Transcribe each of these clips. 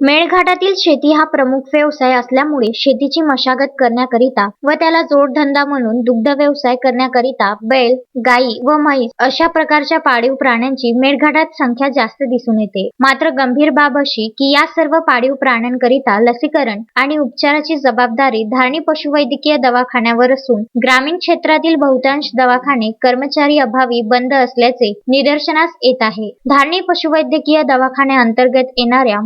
मेळघाटातील शेती हा प्रमुख व्यवसाय असल्यामुळे शेतीची मशागत करण्याकरिता व त्याला जोडधंदा म्हणून दुग्ध व्यवसाय करण्याकरिता बैल, गाई व म्हैस अशा प्रकारच्या पाळीव प्राण्यांची मेळघाटात संख्या जास्त दिसून येते. मात्र गंभीर बाब अशी की या सर्व पाळीव प्राण्यांकरिता लसीकरण आणि उपचाराची जबाबदारी धारणी पशुवैद्यकीय दवाखान्यावर असून ग्रामीण क्षेत्रातील बहुतांश दवाखाने कर्मचारी अभावी बंद असल्याचे निदर्शनास येत आहे. धारणी पशुवैद्यकीय दवाखान्याअंतर्गत येणाऱ्या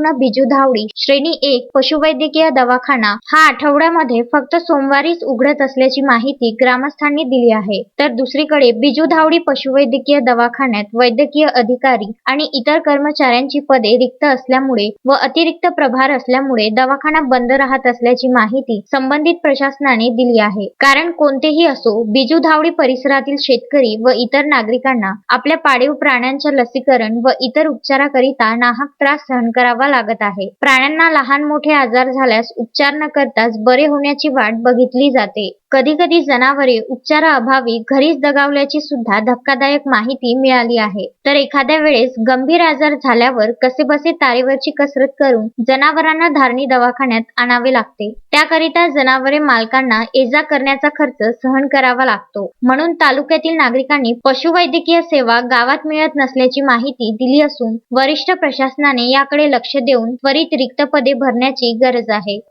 संपूर्ण बिजू धावडी श्रेणी एक पशुवैद्यकीय दवाखाना हा आठवड्यामध्ये फक्त सोमवारीच उघडत असल्याची माहिती ग्रामस्थांनी दिली आहे. तर दुसरीकडे बिजू धावडी पशुवैद्यकीय दवाखान्यात वैद्यकीय अधिकारी आणि इतर कर्मचाऱ्यांची पदे रिक्त असल्यामुळे व अतिरिक्त प्रभार असल्यामुळे दवाखाना बंद राहत असल्याची माहिती संबंधित प्रशासनाने दिली आहे. कारण कोणतेही असो बिजू धावडी परिसरातील शेतकरी व इतर नागरिकांना आपल्या पाळीव प्राण्यांच्या लसीकरण व इतर उपचाराकरिता नाहक त्रास सहन करावा लागत आहे. प्राण्यांना लहान मोठे आजार झाल्यास उपचार न करताच बरे होण्याची वाट बघितली जाते. कधी कधी जनावरे उपचाराअभावी घरीच दगावल्याची सुद्धा धक्कादायक माहिती मिळाली आहे. तर एखाद्या वेळेस गंभीर आजार झाल्यावर कसेबसे तारेवरची कसरत करून जनावरांना धारणी दवाखान्यात आणावे लागते. त्याकरिता जनावरे मालकांना एजा करण्याचा खर्च सहन करावा लागतो. म्हणून तालुक्यातील नागरिकांनी पशुवैद्यकीय सेवा गावात मिळत नसल्याची माहिती दिली असून वरिष्ठ प्रशासनाने याकडे लक्ष देऊन त्वरित रिक्त पदे भरण्याची गरज आहे.